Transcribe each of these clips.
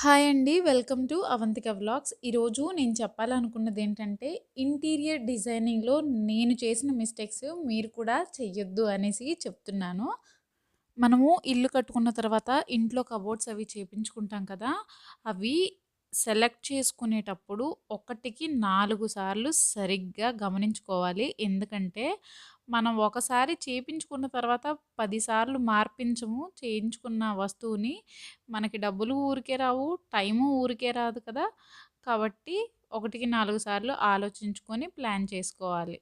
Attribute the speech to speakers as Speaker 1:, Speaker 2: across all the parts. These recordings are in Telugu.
Speaker 1: హాయ్ అండి. Welcome to Avantika vlogs. ఈరోజు నేను చెప్పాలనుకున్నది ఏంటంటే, ఇంటీరియర్ డిజైనింగ్‌లో నేను చేసిన మిస్టేక్స్ మీరు కూడా చెయ్యొద్దు అనేసి చెప్తున్నాను. మనము ఇల్లు కట్టుకున్న తర్వాత ఇంట్లో కబోర్డ్స్ అవి చేపించుకుంటాం కదా! అవి సెలెక్ట్ చేసుకునేటప్పుడు ఒకటికి నాలుగు సార్లు సరిగ్గా గమనించుకోవాలి. ఎందుకంటే, మనం ఒకసారి చేపించుకున్న తర్వాత పదిసార్లు మార్పించము. చేయించుకున్న వస్తువుని. మనకి డబ్బులు ఊరికే రావు. టైము ఊరికే రాదు కదా! కాబట్టి ఒకటికి నాలుగు సార్లు ఆలోచించుకొని ప్లాన్ చేసుకోవాలి.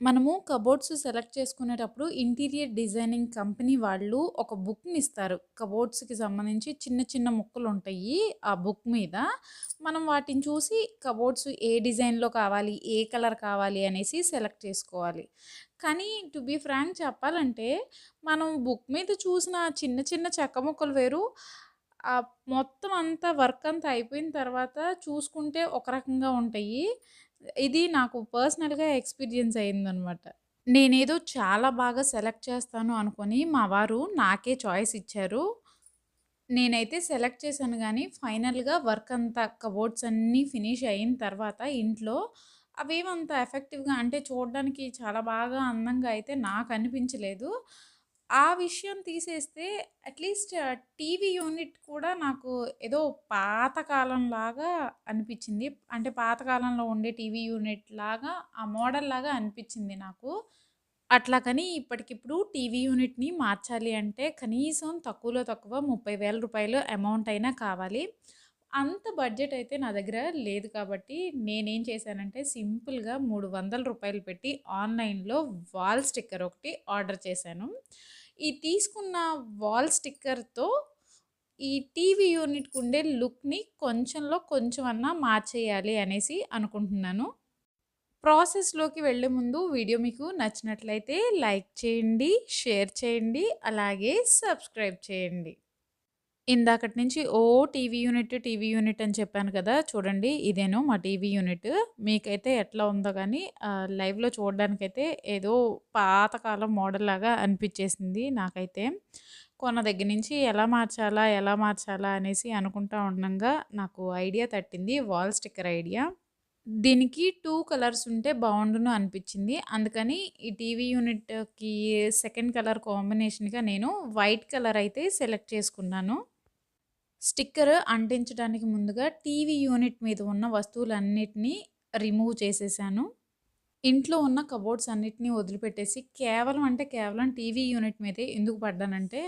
Speaker 1: మనము కబోర్డ్స్ సెలెక్ట్ చేసుకునేటప్పుడు ఇంటీరియర్ డిజైనింగ్ కంపెనీ వాళ్ళు ఒక బుక్ని ఇస్తారు కబోర్డ్స్‌కి సంబంధించి చిన్న చిన్న ముక్కలు ఉంటాయి ఆ బుక్ మీద. మనం వాటిని చూసి కబోర్డ్స్ ఏ డిజైన్‌లో కావాలి, ఏ కలర్ కావాలి అనేసి సెలెక్ట్ చేసుకోవాలి. కానీ టు బీ ఫ్రాంక్ చెప్పాలంటే, మనం బుక్ మీద చూసిన చిన్న చిన్న చెక్క ముక్కలు వేరు. మొత్తం అంతా వర్క్ అంతా అయిపోయిన తర్వాత చూసుకుంటే ఒక రకంగా ఉంటాయి. ఇది నాకు పర్సనల్‌గా ఎక్స్‌పీరియన్స్ అయిందనమాట. నేనేదో చాలా బాగా సెలెక్ట్ చేస్తాను అనుకొని మా వారు నాకే చాయిస్ ఇచ్చారు. నేనైతే సెలెక్ట్ చేశాను కానీ ఫైనల్‌గా వర్క్ అంతా కబోర్డ్స్ అన్నీ ఫినిష్ అయిన తర్వాత ఇంట్లో అవేమంత ఎఫెక్టివ్‌గా అంటే చూడడానికి చాలా బాగా అందంగా అయితే నాకు అనిపించలేదు ఆ విషయం తీసేస్తే అట్‌లీస్ట్ టీవీ యూనిట్ కూడా నాకు ఏదో పాతకాలం లాగా అనిపించింది అంటే పాతకాలంలో ఉండే టీవీ యూనిట్ లాగా ఆ మోడల్ లాగా అనిపించింది నాకు. అట్లా కానీ ఇప్పటికిప్పుడు టీవీ యూనిట్‌ని మార్చాలి అంటే కనీసం తక్కువలో తక్కువ ముప్పై వేల రూపాయలు అమౌంట్ అయినా కావాలి. అంత బడ్జెట్ అయితే నా దగ్గర లేదు కాబట్టి నేనేం చేశానంటే సింపుల్‌గా మూడు వందల రూపాయలు పెట్టి ఆన్‌లైన్‌లో వాల్ స్టిక్కర్ ఒకటి ఆర్డర్ చేశాను. ఈ తీసుకున్న వాల్ స్టిక్కర్‌తో ఈ టీవీ యూనిట్‌కుండే లుక్‌ని కొంచెంలో కొంచెం అన్నా మార్చేయాలి అనేసి అనుకుంటున్నాను. ప్రాసెస్‌లోకి వెళ్ళే ముందు వీడియో మీకు నచ్చినట్లయితే లైక్ చేయండి, షేర్ చేయండి, అలాగే సబ్స్క్రైబ్ చేయండి. ఇందాకటి నుంచి ఓ టీవీ యూనిట్, టీవీ యూనిట్ అని చెప్పాను కదా! చూడండి ఇదేను మా టీవీ యూనిట్. మీకైతే ఎట్లా ఉందో కానీ లైవ్‌లో చూడడానికైతే ఏదో పాతకాలం మోడల్ లాగా అనిపించేసింది నాకైతే. కొన్న దగ్గర నుంచి ఎలా మార్చాలా, ఎలా మార్చాలా అనేసి అనుకుంటా ఉండగా నాకు ఐడియా తట్టింది వాల్ స్టిక్కర్ ఐడియా. దీనికి టూ కలర్స్ ఉంటే బాగుండును అనిపించింది అందుకని ఈ టీవీ యూనిట్‌కి సెకండ్ కలర్ కాంబినేషన్‌గా నేను వైట్ కలర్ అయితే సెలెక్ట్ చేసుకున్నాను. స్టిక్కర్ అంటించడానికి ముందుగా టీవీ యూనిట్ మీద ఉన్న వస్తువులన్నిటినీ రిమూవ్ చేసేసాను ఇంట్లో ఉన్న కబోర్డ్స్ అన్నిటిని వదిలిపెట్టేసి కేవలం అంటే కేవలం టీవీ యూనిట్ మీదే ఎందుకు పడ్డానంటే,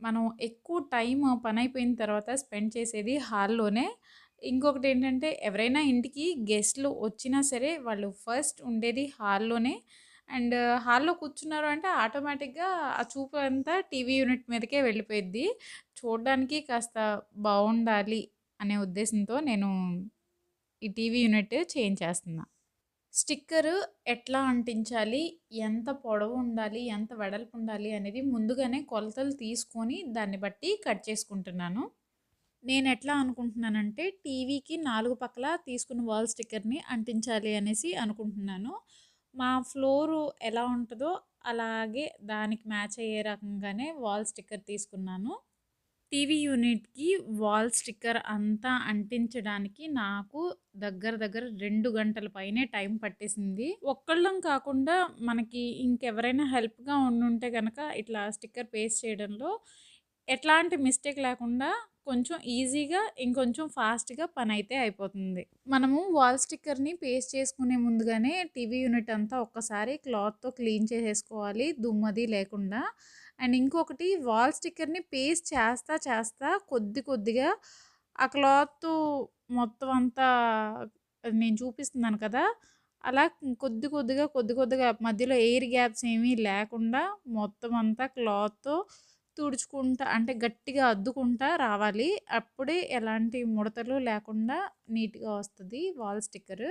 Speaker 1: మనం ఎక్కువ టైమ్ పనైపోయిన తర్వాత స్పెండ్ చేసేది హాల్‌లోనే. ఇంకొకటి ఏంటంటే ఎవరైనా ఇంటికి గెస్ట్‌లు వచ్చినా సరే వాళ్ళు ఫస్ట్ ఉండేది హాల్‌లోనే. అండ్ హాల్‌లో కూర్చున్నారు అంటే ఆటోమేటిక్‌గా ఆ చూపు అంతా టీవీ యూనిట్ మీదకే వెళ్ళిపోయిద్ది. చూడడానికి కాస్త బాగుండాలి అనే ఉద్దేశంతో నేను ఈ టీవీ యూనిట్ చేంజ్ చేస్తున్నా స్టిక్కర్ ఎట్లా అంటించాలి, ఎంత పొడవు ఉండాలి, ఎంత వెడల్పు ఉండాలి అనేది ముందుగానే కొలతలు తీసుకొని దాన్ని బట్టి కట్ చేసుకుంటున్నాను. నేను ఎట్లా అనుకుంటున్నానంటే టీవీకి నాలుగు పక్కల తీసుకున్న వాల్ స్టిక్కర్‌ని అంటించాలి అనేసి అనుకుంటున్నాను. మా ఫ్లోరు ఎలా ఉంటుందో అలాగే దానికి మ్యాచ్ అయ్యే రకంగానే వాల్ స్టిక్కర్ తీసుకున్నాను. టీవీ యూనిట్‌కి వాల్ స్టిక్కర్ అంతా అంటించడానికి నాకు దగ్గర దగ్గర రెండు గంటల పైనే టైం పట్టేసింది. ఒక్కళ్ళం కాకుండా మనకి ఇంకెవరైనా హెల్ప్‌గా ఉండుంటే కనుక ఇట్లా స్టిక్కర్ పేస్ట్ చేయడంలో ఎట్లాంటి మిస్టేక్ లేకుండా కొంచెం ఈజీగా ఇంకొంచెం ఫాస్ట్‌గా పనైతే అయిపోతుంది. మనము వాల్ స్టిక్కర్‌ని పేస్ట్ చేసుకునే ముందుగానే టీవీ యూనిట్ అంతా ఒక్కసారి క్లాత్‌తో క్లీన్ చేసేసుకోవాలి దుమ్మది లేకుండా. అండ్ ఇంకొకటి వాల్ స్టిక్కర్‌ని పేస్ట్ చేస్తా చేస్తా కొద్ది కొద్దిగా ఆ క్లాత్ మొత్తం అంతా నేను చూపిస్తున్నాను కదా! అలా కొద్ది కొద్దిగా, కొద్ది కొద్దిగా మధ్యలో ఎయిర్ గ్యాప్స్ ఏమీ లేకుండా మొత్తం అంతా క్లాత్‌తో తుడుచుకుంటా అంటే గట్టిగా అద్దుకుంటా రావాలి. అప్పుడే ఎలాంటి ముడతలు లేకుండా నీట్‌గా వస్తుంది వాల్ స్టిక్కర్.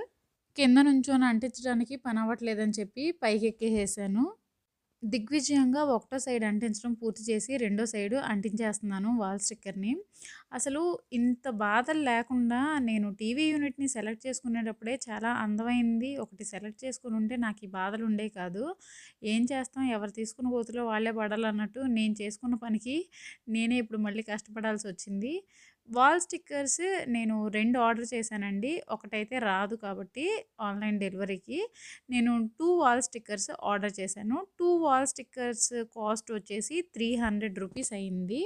Speaker 1: కింద నుంచొని అంటించడానికి పని అవ్వట్లేదని చెప్పి పైకెక్కేసేసాను. దిగ్విజయంగా ఒకటో సైడ్ అంటించడం పూర్తి చేసి రెండో సైడు అంటించేస్తున్నాను వాల్ స్టిక్కర్‌ని. అసలు ఇంత బాధలు లేకుండా నేను టీవీ యూనిట్‌ని సెలెక్ట్ చేసుకునేటప్పుడే చాలా అందమైంది ఒకటి సెలెక్ట్ చేసుకుని ఉంటే నాకు ఈ బాధలు ఉండేవి కాదు. ఏం చేస్తాం ఎవరు తీసుకున్న గోతిలో వాళ్ళే పడాలన్నట్టు నేను చేసుకున్న పనికి నేనే ఇప్పుడు మళ్ళీ కష్టపడాల్సి వచ్చింది వాల్ స్టిక్కర్స్ నేను రెండు ఆర్డర్ చేశానండి. ఒకటైతే రాదు కాబట్టి ఆన్‌లైన్ డెలివరీకి నేను టూ వాల్ స్టిక్కర్స్ ఆర్డర్ చేశాను. టూ వాల్ స్టిక్కర్స్ కాస్ట్ వచ్చేసి 300 రూపీస్ అయింది.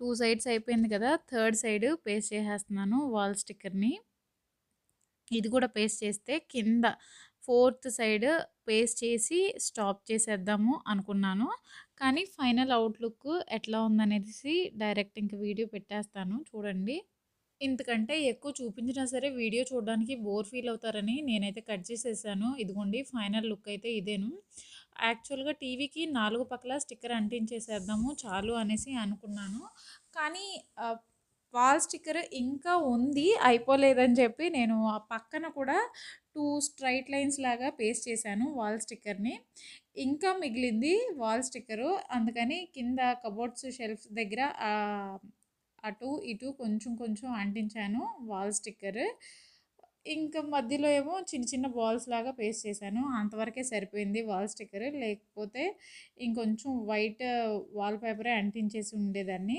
Speaker 1: టూ సైడ్స్ అయిపోయింది కదా! థర్డ్ సైడ్ పేస్ట్ చేసేస్తున్నాను వాల్ స్టిక్కర్‌ని. ఇది కూడా పేస్ట్ చేస్తే కింద ఫోర్త్ సైడ్ పేస్ట్ చేసి స్టాప్ చేసేద్దాము అనుకున్నాను. కానీ ఫైనల్ అవుట్‌లుక్ ఎట్లా ఉందనేసి డైరెక్ట్ ఇంక వీడియో పెట్టేస్తాను చూడండి. ఇంతకంటే ఎక్కువ చూపించినా సరే వీడియో చూడడానికి బోర్ ఫీల్ అవుతారని నేనైతే కట్ చేసేసాను. ఇదిగోండి ఫైనల్ లుక్ అయితే ఇదేను. యాక్చువల్‌గా టీవీకి నాలుగు పక్కల స్టిక్కర్ అంటించేసేద్దాము చాలు అనేసి అనుకున్నాను. కానీ వాల్ స్టిక్కర్ ఇంకా ఉంది అయిపోలేదని చెప్పి నేను ఆ పక్కన కూడా టూ స్ట్రైట్ లైన్స్ లాగా పేస్ట్ చేశాను వాల్ స్టిక్కర్‌ని. ఇంకా మిగిలింది వాల్ స్టిక్కరు. అందుకని కింద కబోర్డ్స్ షెల్ఫ్స్ దగ్గర అటు ఇటు కొంచెం కొంచెం అంటించాను వాల్ స్టిక్కర్. ఇంకా మధ్యలో ఏమో చిన్న చిన్న బాల్స్ లాగా పేస్ట్ చేశాను. అంతవరకే సరిపోయింది వాల్ స్టిక్కర్. లేకపోతే ఇంకొంచెం వైట్ వాల్ పేపరే అంటించేసి ఉండేదాన్ని.